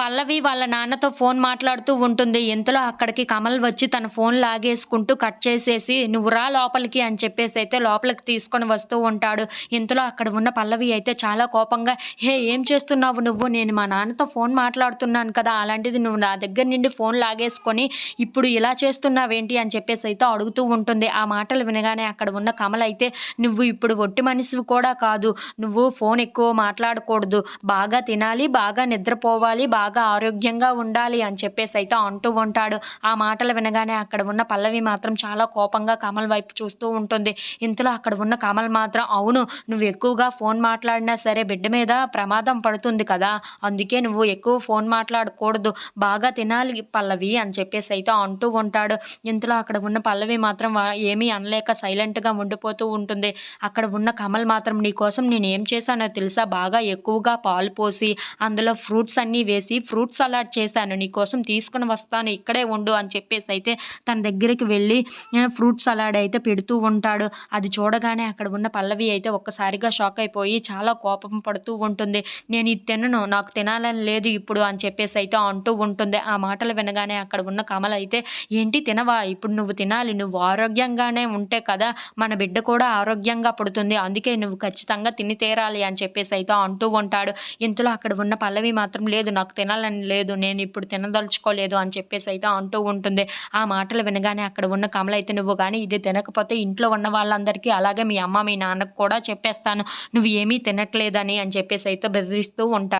పల్లవి వాళ్ళ నాన్నతో ఫోన్ మాట్లాడుతూ ఉంటుంది. ఇంతలో అక్కడికి కమల్ వచ్చి తన ఫోన్ లాగేసుకుంటూ కట్ చేసేసి నువ్వు రా లోపలికి అని చెప్పేసి అయితే లోపలికి తీసుకొని వస్తూ ఉంటాడు. ఇంతలో అక్కడ ఉన్న పల్లవి అయితే చాలా కోపంగా హే ఏం చేస్తున్నావు నువ్వు? నేను మా నాన్నతో ఫోన్ మాట్లాడుతున్నాను కదా అలాంటిది నువ్వు నా దగ్గర నుండి ఫోన్ లాగేసుకొని ఇప్పుడు ఇలా చేస్తున్నావేంటి అని చెప్పేసి అయితే అడుగుతూ ఉంటుంది. ఆ మాటలు వినగానే అక్కడ ఉన్న కమల్ అయితే నువ్వు ఇప్పుడు ఒట్టి మనిషివి కూడా కాదు. నువ్వు ఫోన్ ఎక్కువ మాట్లాడకూడదు. బాగా తినాలి బాగా నిద్రపోవాలి బాగా బాగా ఆరోగ్యంగా ఉండాలి అని చెప్పేసి అయితే అంటూ ఉంటాడు. ఆ మాటలు వినగానే అక్కడ ఉన్న పల్లవి మాత్రం చాలా కోపంగా కమల్ వైపు చూస్తూ ఉంటుంది. ఇంతలో అక్కడ ఉన్న కమల్ మాత్రం అవును నువ్వు ఎక్కువగా ఫోన్ మాట్లాడినా సరే బిడ్డ మీద ప్రమాదం పడుతుంది కదా. అందుకే నువ్వు ఎక్కువ ఫోన్ మాట్లాడకూడదు. బాగా తినాలి పల్లవి అని చెప్పేసి అయితే అంటూ ఉంటాడు. ఇంతలో అక్కడ ఉన్న పల్లవి మాత్రం ఏమీ అనలేక సైలెంట్గా ఉండిపోతూ ఉంటుంది. అక్కడ ఉన్న కమల్ మాత్రం నీ కోసం నేను ఏం చేశానో తెలుసా? బాగా ఎక్కువగా పాలు పోసి అందులో ఫ్రూట్స్ అన్నీ వేసి ఫ్రూట్ సలాడ్ చేశాను నీకోసం తీసుకుని వస్తాను ఇక్కడే ఉండు అని చెప్పేసి అయితే తన దగ్గరికి వెళ్ళి ఫ్రూట్ సలాడ్ అయితే పెడుతూ ఉంటాడు. అది చూడగానే అక్కడ ఉన్న పల్లవి అయితే ఒక్కసారిగా షాక్ అయిపోయి చాలా కోపం పడుతూ ఉంటుంది. నేను ఇది తినను నాకు తినాలని లేదు ఇప్పుడు అని చెప్పేసి అయితే అంటూ ఉంటుంది. ఆ మాటలు వినగానే అక్కడ ఉన్న కమల అయితే ఏంటి తినవా? ఇప్పుడు నువ్వు తినాలి నువ్వు ఆరోగ్యంగానే ఉంటే కదా మన బిడ్డ కూడా ఆరోగ్యంగా పడుతుంది. అందుకే నువ్వు ఖచ్చితంగా తిని తీరాలి అని చెప్పేసి అయితే అంటూ ఉంటాడు. ఇంతలో అక్కడ ఉన్న పల్లవి మాత్రం లేదు నాకు తినాలని లేదు నేను ఇప్పుడు తినదలుచుకోలేదు అని చెప్పేసి అయితే అంటూ ఉంటుంది. ఆ మాటలు వినగానే అక్కడ ఉన్న కమల అయితే నువ్వు కానీ ఇది తినకపోతే ఇంట్లో ఉన్న వాళ్ళందరికీ అలాగే మీ అమ్మ మీ నాన్నకు కూడా చెప్పేస్తాను. నువ్వు ఏమీ తినట్లేదని అని చెప్పేసి అయితే బెదిరిస్తూ ఉంటాను